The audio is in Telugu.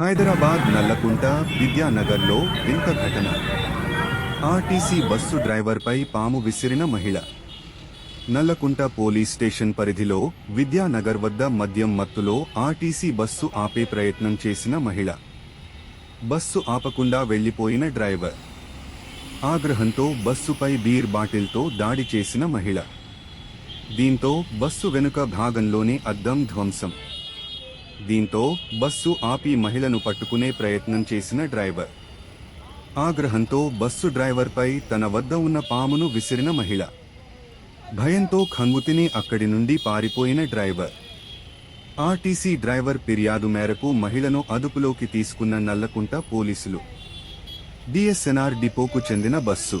హైదరాబాద్ నల్లకుంట విద్యానగర్లో వింత ఘటన. ఆర్టీసీ బస్సు డ్రైవర్పై పాము విసిరిన మహిళ. నల్లకుంట పోలీస్ స్టేషన్ పరిధిలో విద్యానగర్ వద్ద మద్యం మత్తులో ఆర్టీసీ బస్సు ఆపే ప్రయత్నం చేసిన మహిళ. బస్సు ఆపకుండా వెళ్ళిపోయిన డ్రైవర్. ఆగ్రహంతో బస్సుపై బీర్ బాటిల్తో దాడి చేసిన మహిళ. దీంతో బస్సు వెనుక భాగంలోని అద్దం ధ్వంసం. దీంతో బస్సు ఆపి మహిళను పట్టుకునే ప్రయత్నం చేసిన డ్రైవర్. ఆగ్రహంతో బస్సు డ్రైవర్పై తన వద్ద ఉన్న పామును విసిరిన మహిళ. భయంతో ఖంగుతిని అక్కడి నుండి పారిపోయిన డ్రైవర్. ఆర్టీసీ డ్రైవర్ ఫిర్యాదు మేరకు మహిళను అదుపులోకి తీసుకున్న నల్లకుంట పోలీసులు. డిఎస్ఎన్ఆర్ డిపోకు చెందిన బస్సు.